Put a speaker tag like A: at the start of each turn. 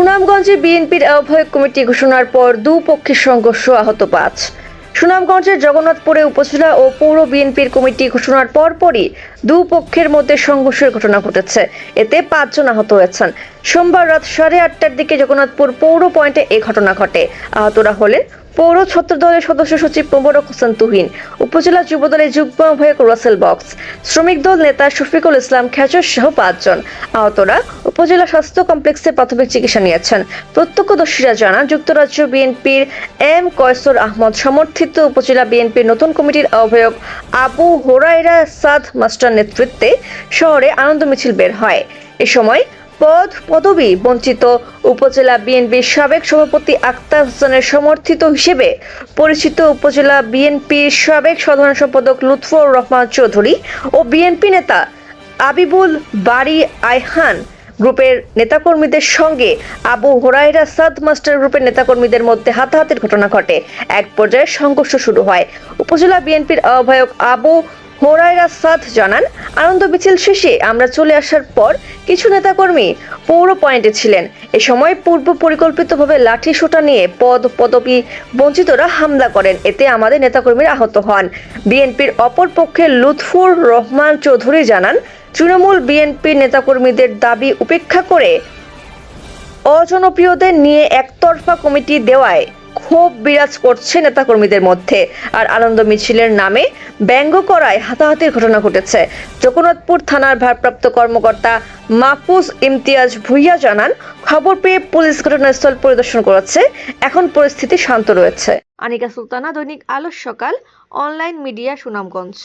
A: সুনামগঞ্জে বিএনপির আহ্বায়ক কমিটি ঘোষণার পর দুপক্ষের সংঘর্ষ আহত পাঁচ। সুনামগঞ্জের জগন্নাথপুরে উপজেলা ও পৌর বিএনপির কমিটি ঘোষণার পরপরই দুপক্ষের মধ্যে সংঘর্ষের ঘটনা ঘটেছে। এতে পাঁচজন আহত হয়েছেন। সোমবার রাত সাড়ে আটটার দিকে জগন্নাথপুর পৌর পয়েন্টে এ ঘটনা ঘটে। আহতরা হলেন পৌর ছত্র দলের সদস্য সচিব মোবারক হোসেন তুহিন, উপজেলা যুব দলের যুগ্ম আহ্বায়ক রাসেল বক্স, শ্রমিক দল নেতা শফিকুল ইসলাম খেচর সহ পাঁচজন। আহতরা উপজেলা স্বাস্থ্য কমপ্লেক্সে প্রাথমিক চিকিৎসা নিয়েছেন। প্রত্যক্ষদর্শীরা জানান, যুক্তরাজ্য বিএনপির এম কয়সর আহমদ সমর্থিত উপজেলা বিএনপির নতুন কমিটির আহ্বায়ক আবু হোরাইরা সাদ মাস্টার নেতৃত্বে শহরে আনন্দ মিছিল বের হয়। এ সময় পদ পদবি বঞ্চিত উপজেলা বিএনপির সাবেক সভাপতি আক্তার হোসেনের সমর্থিত হিসেবে পরিচিত উপজেলা বিএনপির সাবেক সাধারণ সম্পাদক লুৎফর রহমান চৌধুরী ও বিএনপি নেতা আবিবুল বাড়ি আইহান গ্রুপের নেতাকর্মীদের সঙ্গে আবু হোরাইরা সাদ মাস্টার গ্রুপের নেতাকর্মীদের মধ্যে হাতাহাতির ঘটনা ঘটে। এক পর্যায়ে সংঘর্ষ শুরু হয়। উপজেলা বিএনপির আহ্বায়ক আবু হোরাইরা সাদ জানান, আনন্দ মিছিল শেষে আমরা চলে আসার পর কিছু নেতাকর্মী পৌর পয়েন্টে ছিলেন। এ সময় পূর্ব পরিকল্পিতভাবে লাঠি সোটা নিয়ে পদ পদবি বঞ্চিতরা হামলা করেন। এতে আমাদের নেতাকর্মীরা আহত হন। বিএনপির অপর পক্ষে লুৎফুর রহমান চৌধুরী জানান তৃণমূল বিএনপির নেতাকর্মীদের দাবি উপেক্ষা করে অজনপ্রিয়দের নিয়ে একতরফা কমিটি দেওয়ায় ক্ষোভ বিরাজ করছে নেতাকর্মীদের মধ্যে আর আনন্দ মিছিলের নামে ব্যঙ্গ করায় হাতাহাতির ঘটনা ঘটেছে। জগন্নাথপুর থানার ভারপ্রাপ্ত কর্মকর্তা মাহফুজ ইমতিয়াজ ভুইয়া জানান, খবর পেয়ে পুলিশ ঘটনাস্থল পরিদর্শন করেছে। এখন পরিস্থিতি শান্ত রয়েছে। আনিকা সুলতানা, দৈনিক আলো সকাল, অনলাইন মিডিয়া সুনামগঞ্জ।